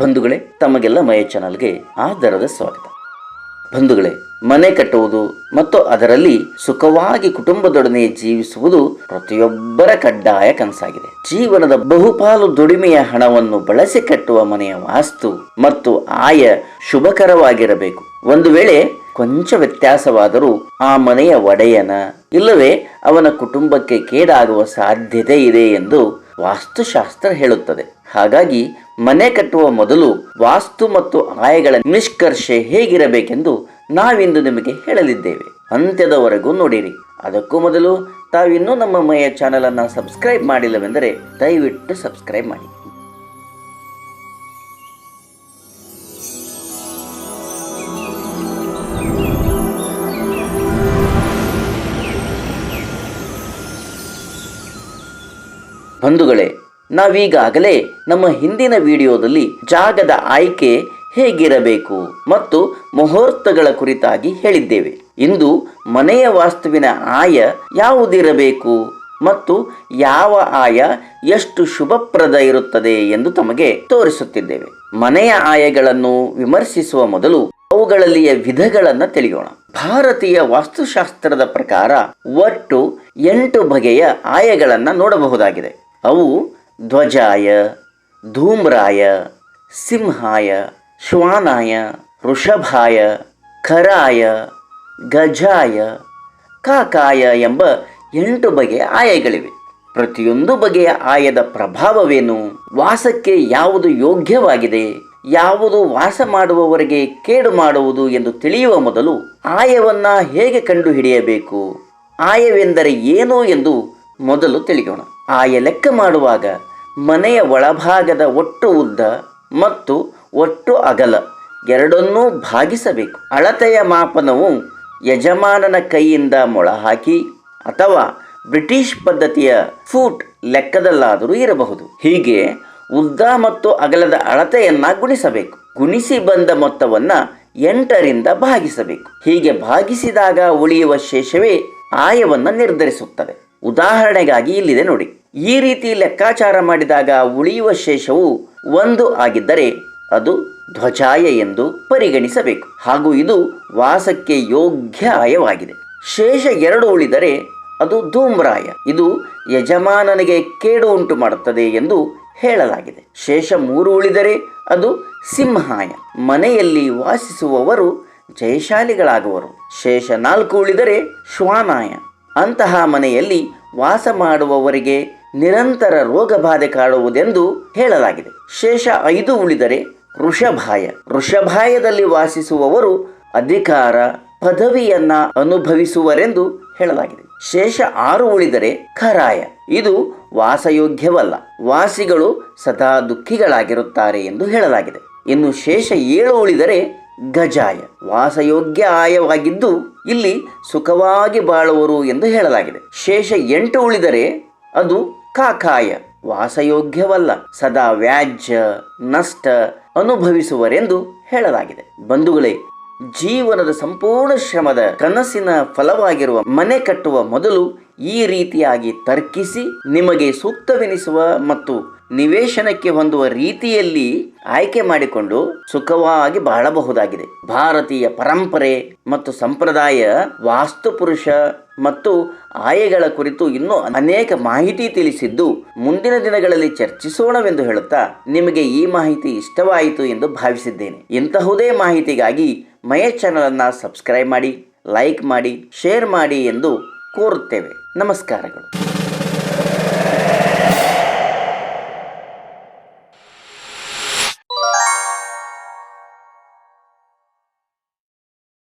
ಬಂಧುಗಳೇ, ತಮಗೆಲ್ಲ ಮಯ ಚಾನಲ್ಗೆ ಆದರದ ಸ್ವಾಗತ. ಬಂಧುಗಳೇ, ಮನೆ ಕಟ್ಟುವುದು ಮತ್ತು ಅದರಲ್ಲಿ ಸುಖವಾಗಿ ಕುಟುಂಬದೊಡನೆ ಜೀವಿಸುವುದು ಪ್ರತಿಯೊಬ್ಬರ ಕಡ್ಡಾಯ ಕನಸಾಗಿದೆ. ಜೀವನದ ಬಹುಪಾಲು ದುಡಿಮೆಯ ಹಣವನ್ನು ಬಳಸಿ ಕಟ್ಟುವ ಮನೆಯ ವಾಸ್ತು ಮತ್ತು ಆಯ ಶುಭಕರವಾಗಿರಬೇಕು. ಒಂದು ವೇಳೆ ಕೊಂಚ ವ್ಯತ್ಯಾಸವಾದರೂ ಆ ಮನೆಯ ಒಡೆಯನ, ಇಲ್ಲವೇ ಅವನ ಕುಟುಂಬಕ್ಕೆ ಕೇಡಾಗುವ ಸಾಧ್ಯತೆ ಇದೆ ಎಂದು ವಾಸ್ತುಶಾಸ್ತ್ರ ಹೇಳುತ್ತದೆ. ಹಾಗಾಗಿ ಮನೆ ಕಟ್ಟುವ ಮೊದಲು ವಾಸ್ತು ಮತ್ತು ಆಯಗಳ ನಿಷ್ಕರ್ಷೆ ಹೇಗಿರಬೇಕೆಂದು ನಾವಿಂದು ನಿಮಗೆ ಹೇಳಲಿದ್ದೇವೆ. ಅಂತ್ಯದವರೆಗೂ ನೋಡಿರಿ. ಅದಕ್ಕೂ ಮೊದಲು ತಾವಿನ್ನೂ ನಮ್ಮ ಮೈಯ ಚಾನಲ್ ಅನ್ನ ಸಬ್ಸ್ಕ್ರೈಬ್ ಮಾಡಿಲ್ಲವೆಂದರೆ ದಯವಿಟ್ಟು ಸಬ್ಸ್ಕ್ರೈಬ್ ಮಾಡಿ. ಬಂಧುಗಳೇ, ನಾವೀಗಾಗಲೇ ನಮ್ಮ ಹಿಂದಿನ ವಿಡಿಯೋದಲ್ಲಿ ಜಾಗದ ಆಯ್ಕೆ ಹೇಗಿರಬೇಕು ಮತ್ತು ಮುಹೂರ್ತಗಳ ಕುರಿತಾಗಿ ಹೇಳಿದ್ದೇವೆ. ಇಂದು ಮನೆಯ ವಾಸ್ತುವಿನ ಆಯ ಯಾವುದಿರಬೇಕು ಮತ್ತು ಯಾವ ಆಯ ಎಷ್ಟು ಶುಭಪ್ರದ ಇರುತ್ತದೆ ಎಂದು ತಮಗೆ ತೋರಿಸುತ್ತಿದ್ದೇವೆ. ಮನೆಯ ಆಯಗಳನ್ನು ವಿಮರ್ಶಿಸುವ ಮೊದಲು ಅವುಗಳಲ್ಲಿಯ ವಿಧಗಳನ್ನು ತಿಳಿಯೋಣ. ಭಾರತೀಯ ವಾಸ್ತುಶಾಸ್ತ್ರದ ಪ್ರಕಾರ ಒಟ್ಟು ಎಂಟು ಬಗೆಯ ಆಯಗಳನ್ನು ನೋಡಬಹುದಾಗಿದೆ. ಅವು ಧ್ವಜಾಯ, ಧೂಮ್ರಾಯ, ಸಿಂಹಾಯ, ಶ್ವಾನಾಯ, ವೃಷಭಾಯ, ಖರಾಯ, ಗಜಾಯ, ಕಾಕಾಯ ಎಂಬ ಎಂಟು ಬಗೆಯ ಆಯಗಳಿವೆ. ಪ್ರತಿಯೊಂದು ಬಗೆಯ ಆಯದ ಪ್ರಭಾವವೇನು? ವಾಸಕ್ಕೆ ಯಾವುದು ಯೋಗ್ಯವಾಗಿದೆ? ಯಾವುದು ವಾಸ ಮಾಡುವವರಿಗೆ ಕೇಡು ಮಾಡುವುದು ಎಂದು ತಿಳಿಯುವ ಮೊದಲು ಆಯವನ್ನು ಹೇಗೆ ಕಂಡುಹಿಡಿಯಬೇಕು? ಆಯವೆಂದರೆ ಏನು ಎಂದು ಮೊದಲು ತಿಳಿಯೋಣ. ಆಯ ಲೆಕ್ಕ ಮಾಡುವಾಗ ಮನೆಯ ಒಳಭಾಗದ ಒಟ್ಟು ಉದ್ದ ಮತ್ತು ಒಟ್ಟು ಅಗಲ ಎರಡನ್ನೂ ಭಾಗಿಸಬೇಕು. ಅಳತೆಯ ಮಾಪನವು ಯಜಮಾನನ ಕೈಯಿಂದ ಮೊಳಹಾಕಿ ಅಥವಾ ಬ್ರಿಟಿಷ್ ಪದ್ಧತಿಯ ಫೂಟ್ ಲೆಕ್ಕದಲ್ಲಾದರೂ ಇರಬಹುದು. ಹೀಗೆ ಉದ್ದ ಮತ್ತು ಅಗಲದ ಅಳತೆಯನ್ನ ಗುಣಿಸಬೇಕು. ಗುಣಿಸಿ ಬಂದ ಮೊತ್ತವನ್ನ ಎಂಟರಿಂದ ಭಾಗಿಸಬೇಕು. ಹೀಗೆ ಭಾಗಿಸಿದಾಗ ಉಳಿಯುವ ಶೇಷವೇ ಆಯವನ್ನು ನಿರ್ಧರಿಸುತ್ತದೆ. ಉದಾಹರಣೆಗಾಗಿ ಇಲ್ಲಿದೆ ನೋಡಿ. ಈ ರೀತಿ ಲೆಕ್ಕಾಚಾರ ಮಾಡಿದಾಗ ಉಳಿಯುವ ಶೇಷವು ಒಂದು ಆಗಿದ್ದರೆ ಅದು ಧ್ವಜಾಯ ಎಂದು ಪರಿಗಣಿಸಬೇಕು. ಹಾಗೂ ಇದು ವಾಸಕ್ಕೆ ಯೋಗ್ಯ ಆಯವಾಗಿದೆ. ಶೇಷ ಎರಡು ಉಳಿದರೆ ಅದು ಧೂಮ್ರಾಯ. ಇದು ಯಜಮಾನನಿಗೆ ಕೇಡು ಉಂಟು ಮಾಡುತ್ತದೆ ಎಂದು ಹೇಳಲಾಗಿದೆ. ಶೇಷ ಮೂರು ಉಳಿದರೆ ಅದು ಸಿಂಹಾಯ. ಮನೆಯಲ್ಲಿ ವಾಸಿಸುವವರು ಜಯಶಾಲಿಗಳಾಗುವರು. ಶೇಷ ನಾಲ್ಕು ಉಳಿದರೆ ಶ್ವಾನಾಯ. ಅಂತಹ ಮನೆಯಲ್ಲಿ ವಾಸ ಮಾಡುವವರಿಗೆ ನಿರಂತರ ರೋಗ ಬಾಧೆ ಕಾಡುವುದೆಂದು ಹೇಳಲಾಗಿದೆ. ಶೇಷ ಐದು ಉಳಿದರೆ ವೃಷಭಾಯ. ಋಷಭಾಯದಲ್ಲಿ ವಾಸಿಸುವವರು ಅಧಿಕಾರ, ಪದವಿಯನ್ನ ಅನುಭವಿಸುವರೆಂದು ಹೇಳಲಾಗಿದೆ. ಶೇಷ ಆರು ಉಳಿದರೆ ಖರಾಯ ಇದು ವಾಸಯೋಗ್ಯವಲ್ಲ. ವಾಸಿಗಳು ಸದಾ ದುಃಖಿಗಳಾಗಿರುತ್ತಾರೆ ಎಂದು ಹೇಳಲಾಗಿದೆ. ಇನ್ನು ಶೇಷ ಏಳು ಉಳಿದರೆ ಗಜಾಯ, ವಾಸಯೋಗ್ಯ ಆಯವಾಗಿದ್ದು ಇಲ್ಲಿ ಸುಖವಾಗಿ ಬಾಳುವರು ಎಂದು ಹೇಳಲಾಗಿದೆ. ಶೇಷ ಎಂಟು ಉಳಿದರೆ ಅದು ಕಾಕಾಯ, ವಾಸಯೋಗ್ಯವಲ್ಲ, ಸದಾ ವ್ಯಾಜ್ಯ, ನಷ್ಟ ಅನುಭವಿಸುವರೆಂದು ಹೇಳಲಾಗಿದೆ. ಬಂಧುಗಳೇ, ಜೀವನದ ಸಂಪೂರ್ಣ ಶ್ರಮದ ಕನಸಿನ ಫಲವಾಗಿರುವ ಮನೆ ಕಟ್ಟುವ ಮೊದಲು ಈ ರೀತಿಯಾಗಿ ತರ್ಕಿಸಿ ನಿಮಗೆ ಸೂಕ್ತವೆನಿಸುವ ಮತ್ತು ನಿವೇಶನಕ್ಕೆ ಹೊಂದುವ ರೀತಿಯಲ್ಲಿ ಆಯ್ಕೆ ಮಾಡಿಕೊಂಡು ಸುಖವಾಗಿ ಬಾಳಬಹುದಾಗಿದೆ. ಭಾರತೀಯ ಪರಂಪರೆ ಮತ್ತು ಸಂಪ್ರದಾಯ ವಾಸ್ತುಪುರುಷ ಮತ್ತು ಆಯಗಳ ಕುರಿತು ಇನ್ನೂ ಅನೇಕ ಮಾಹಿತಿ ತಿಳಿಸಿದ್ದು ಮುಂದಿನ ದಿನಗಳಲ್ಲಿ ಚರ್ಚಿಸೋಣವೆಂದು ಹೇಳುತ್ತಾ ನಿಮಗೆ ಈ ಮಾಹಿತಿ ಇಷ್ಟವಾಯಿತು ಎಂದು ಭಾವಿಸಿದ್ದೇನೆ. ಇಂತಹುದೇ ಮಾಹಿತಿಗಾಗಿ ಮಯ ಚಾನಲನ್ನು ಸಬ್ಸ್ಕ್ರೈಬ್ ಮಾಡಿ, ಲೈಕ್ ಮಾಡಿ, ಶೇರ್ ಮಾಡಿ ಎಂದು ಕೋರುತ್ತೇವೆ. ನಮಸ್ಕಾರಗಳು.